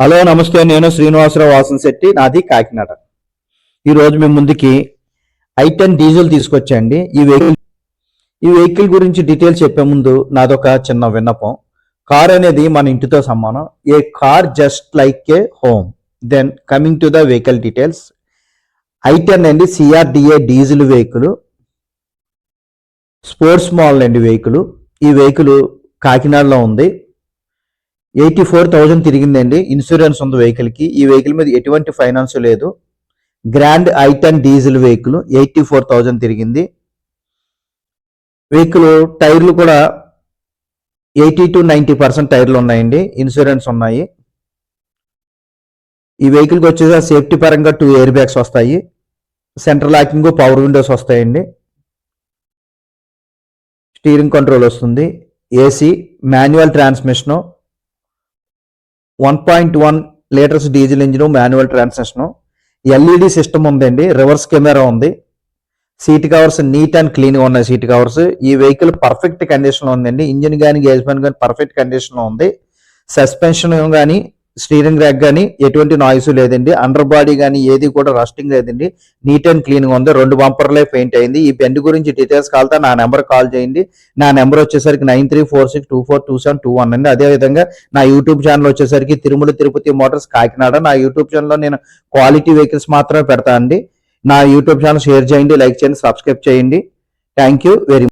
Hello నమస్తే నేను శ్రీనివాసరావు వాసన్ శెట్టి నాది కాకినాడ. ఈరోజు మేము ముందుకి ఐ టెన్ డీజిల్ తీసుకొచ్చండి. ఈ వెహికల్ ఈ వెహికల్ గురించి డీటెయిల్స్ చెప్పే ముందు నాదొక చిన్న విన్నపం. కార్ అనేది మన ఇంటితో సమానం. A car just like a home. Then coming to the vehicle details I ten అండి CRDA diesel vehicle. Sports mall అండి వెహికల్. ఈ వెహికల్ కాకినాడలో ఉంది. ఎయిటీ ఫోర్ థౌజండ్ తిరిగిందండి. ఇన్సూరెన్స్ ఉంది వెహికల్కి ఈ వెహికల్ మీద ఎటువంటి ఫైనాన్స్ లేదు. Grand I ten diesel vehicle eighty four thousand తిరిగింది. వెహికల్ టైర్లు కూడా ఎయిటీ టు నైంటీ పర్సెంట్ టైర్లు ఉన్నాయండి. ఇన్సూరెన్స్ ఉన్నాయి. ఈ వెహికల్కి వచ్చేసి సేఫ్టీ పరంగా టూ ఎయిర్ బ్యాగ్స్ వస్తాయి. సెంట్రల్ లాకింగ్ పవర్ విండోస్ వస్తాయండి. స్టీరింగ్ కంట్రోల్ వస్తుంది. AC manual transmission one point one litres diesel engine manual transmission LED system ఉందండి. రివర్స్ కెమెరా ఉంది. సీట్ కవర్స్ నీట్ అండ్ క్లీన్గా ఉన్నాయి సీట్ కవర్స్ ఈ vehicle perfect కండిషన్లో ఉందండి. ఇంజిన్ కానీ గేజ్మెంట్ కానీ పర్ఫెక్ట్ కండిషన్లో ఉంది. సస్పెన్షన్ కానీ స్టీరింగ్ ర్యాక్ కానీ ఎటువంటి నాయిస్ లేదండి. అండర్ బాడీ కానీ ఏది కూడా రస్టింగ్ లేదండి. నీట్ అండ్ క్లీన్గా ఉంది. రెండు బంపర్లే పెయింట్ అయింది. ఈ బెండ్ గురించి డీటెయిల్స్ కావాలంటే నా నెంబర్ కాల్ చేయండి. నా నెంబర్ వచ్చేసరికి nine three four six two four two seven two one అండి. అదేవిధంగా నా యూట్యూబ్ ఛానల్ వచ్చేసరికి తిరుమల తిరుపతి మోటార్స్ కాకినాడ. నా యూట్యూబ్ ఛానల్లో నేను క్వాలిటీ వెహికల్స్ మాత్రమే పెడతా అండి. నా యూట్యూబ్ ఛానల్ షేర్ చేయండి లైక్ చేయండి సబ్స్క్రైబ్ చేయండి. Thank you very